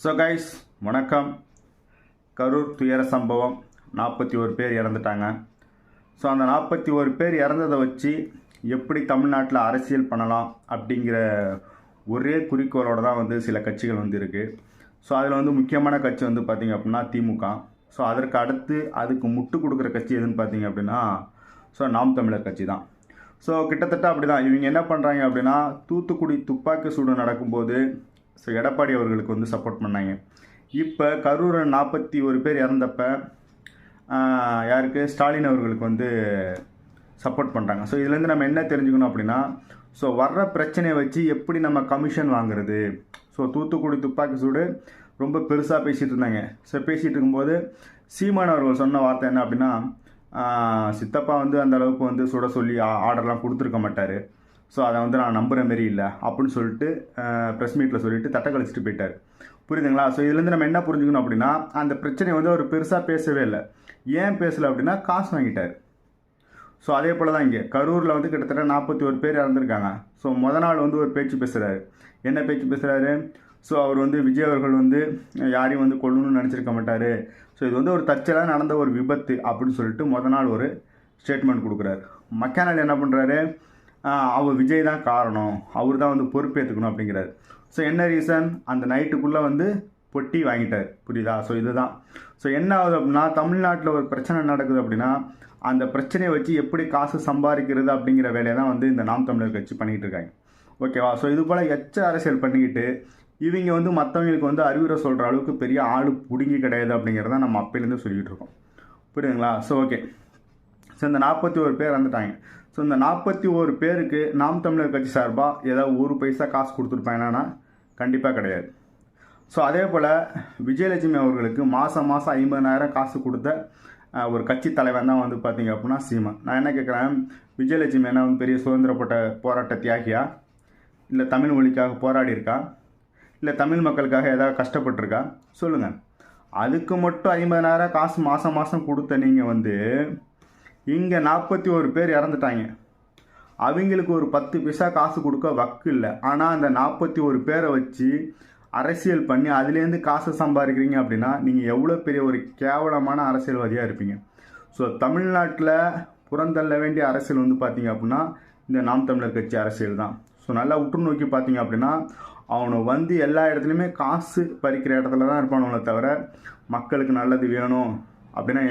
So guys வணக்கம். கரூர் துயர சம்பவம். நாற்பத்தி ஒரு பேர் இறந்துட்டாங்க. ஸோ அந்த நாற்பத்தி ஒரு பேர் இறந்ததை வச்சு எப்படி தமிழ்நாட்டில் அரசியல் பண்ணலாம் அப்படிங்கிற ஒரே குறிக்கோளோட தான் வந்து சில கட்சிகள் வந்து இருக்குது ஸோ அதில் வந்து முக்கியமான கட்சி வந்து பார்த்திங்க அப்படின்னா திமுக. ஸோ அதற்கு அடுத்து அதுக்கு முட்டு கொடுக்குற கட்சி எதுன்னு பார்த்தீங்க அப்படின்னா ஸோ நாம் தமிழர் கட்சி தான். ஸோ கிட்டத்தட்ட அப்படி தான் இவங்க என்ன பண்ணுறாங்க அப்படின்னா தூத்துக்குடி துப்பாக்கி சூடு நடக்கும்போது ஸோ எடப்பாடி அவர்களுக்கு வந்து சப்போர்ட் பண்ணாங்க. இப்போ கரூரை நாற்பத்தி ஒரு பேர் இறந்தப்ப யாருக்கு? ஸ்டாலின் அவர்களுக்கு வந்து சப்போர்ட் பண்ணுறாங்க ஸோ இதுலேருந்து நம்ம என்ன தெரிஞ்சுக்கணும் அப்படின்னா ஸோ வர்ற பிரச்சனையை வச்சு எப்படி நம்ம கமிஷன் வாங்குறது? ஸோ தூத்துக்குடி துப்பாக்கி சூடு ரொம்ப பெருசாக பேசிகிட்டு இருந்தாங்க. ஸோ பேசிகிட்டு இருக்கும்போது சீமான் அவர்கள் சொன்ன வார்த்தை என்ன அப்படின்னா சித்தப்பா வந்து அந்த அளவுக்கு வந்து சுட சொல்லி ஆர்டர்லாம் கொடுத்துருக்க மாட்டார். ஸோ அதை வந்து நான் நம்புகிற மாரி இல்லை. அப்படின்னு சொல்லிட்டு ப்ரெஸ் மீட்டில் சொல்லிட்டு தட்டை கழிச்சிட்டு போயிட்டார். புரியுதுங்களா? ஸோ இதுலேருந்து நம்ம என்ன புரிஞ்சுக்கணும் அப்படின்னா அந்த பிரச்சனையை வந்து அவர் பெருசாக பேசவே இல்லை. ஏன் பேசலை அப்படின்னா காசு வாங்கிட்டார். ஸோ அதே போல் தான் இங்கே. கரூரில் வந்து கிட்டத்தட்ட நாற்பத்தி ஒரு பேர் இறந்துருக்காங்க. ஸோ மொதல் நாள் வந்து ஒரு பேச்சு பேசுகிறாரு என்ன பேச்சு பேசுகிறாரு ஸோ அவர் வந்து விஜய் அவர்கள் வந்து யாரையும் வந்து கொள்ளணும்னு நினச்சிருக்க மாட்டார். ஸோ இது வந்து ஒரு தற்செயலாக நடந்த ஒரு விபத்து அப்படின்னு சொல்லிட்டு மொதல் நாள் ஒரு ஸ்டேட்மெண்ட் கொடுக்குறாரு. மக்கானால் என்ன பண்ணுறாரு அவர் விஜய் தான் காரணம். அவர் தான் வந்து பொறுப்பேற்றுக்கணும் அப்படிங்கிறார். ஸோ என்ன ரீசன் அந்த நைட்டுக்குள்ளே வந்து பொட்டி வாங்கிட்டார். புரியுதா? ஸோ இதுதான். ஸோ என்ன ஆகுது அப்படின்னா தமிழ்நாட்டில் ஒரு பிரச்சனை நடக்குது அப்படின்னா அந்த பிரச்சனையை வச்சு எப்படி காசு சம்பாதிக்கிறது அப்படிங்கிற வேலையை தான் வந்து இந்த நாம் தமிழர் கட்சி பண்ணிகிட்டு இருக்காங்க. ஓகேவா ஸோ இது போல் எச்ச அரசியல் பண்ணிக்கிட்டு இவங்க வந்து மற்றவங்களுக்கு வந்து அறிவுரை சொல்கிற அளவுக்கு பெரிய ஆள் பிடுங்கி கிடையாது அப்படிங்கிறத நம்ம அப்பையிலேருந்து சொல்லிக்கிட்டு இருக்கோம். புரியுதுங்களா? ஸோ ஓகே ஸோ இந்த நாற்பத்தி ஒரு பேர் இறந்துட்டாங்க. ஸோ இந்த நாற்பத்தி ஒரு பேருக்கு நாம் தமிழர் கட்சி சார்பாக ஏதாவது ஒரு பைசா காசு கொடுத்துருப்பாங்கன்னா கண்டிப்பாக கிடையாது. ஸோ அதே போல் விஜயலட்சுமி அவர்களுக்கு மாதம் மாதம் ஐம்பதாயிரம் காசு கொடுத்த ஒரு கட்சி தலைவன் தான் வந்து பார்த்தீங்க அப்படின்னா சீமான். நான் என்ன கேட்குறேன் விஜயலட்சுமி என்ன வந்து பெரிய சுதந்திரப்பட்ட போராட்ட தியாகியா? இல்லை தமிழ் மொழிக்காக போராடி இருக்கா? இல்லை தமிழ் மக்களுக்காக ஏதாவது கஷ்டப்பட்டிருக்கா? சொல்லுங்கள் அதுக்கு மட்டும் ஐம்பதாயிரம் காசு மாதம் மாதம் கொடுத்த நீங்கள் வந்து இங்கே நாற்பத்தி ஒரு பேர் இறந்துட்டாங்க. அவங்களுக்கு ஒரு பத்து பைசா காசு கொடுக்க வக்கு இல்லை. ஆனால் அந்த நாற்பத்தி ஒரு பேரை வச்சு அரசியல் பண்ணி அதுலேருந்து காசு சம்பாதிக்கிறீங்க அப்படின்னா நீங்கள் எவ்வளோ பெரிய ஒரு கேவலமான அரசியல்வாதியாக இருப்பீங்க. ஸோ தமிழ்நாட்டில் புறந்தள்ள வேண்டிய அரசியல் வந்து பார்த்தீங்க அப்படின்னா இந்த நாம் தமிழர் கட்சி அரசியல் தான். ஸோ நல்லா உற்று நோக்கி பார்த்தீங்க அப்படின்னா அவனை வந்து எல்லா இடத்துலையுமே காசு பறிக்கிற இடத்துல தான் இருப்பானுங்களே தவிர மக்களுக்கு நல்லது வேணும் அப்படின்னா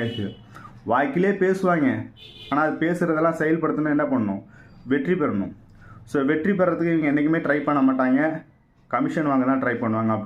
வாய்க்கிலே பேசுவாங்க. ஆனால் அது பேசுகிறதெல்லாம் செயல்படுத்தணும் என்ன பண்ணணும்? வெற்றி பெறணும். ஸோ வெற்றி பெறத்துக்கு இவங்க என்றைக்குமே ட்ரை பண்ண மாட்டாங்க. கமிஷன் வாங்க தான் ட்ரை பண்ணுவாங்க. அப்படி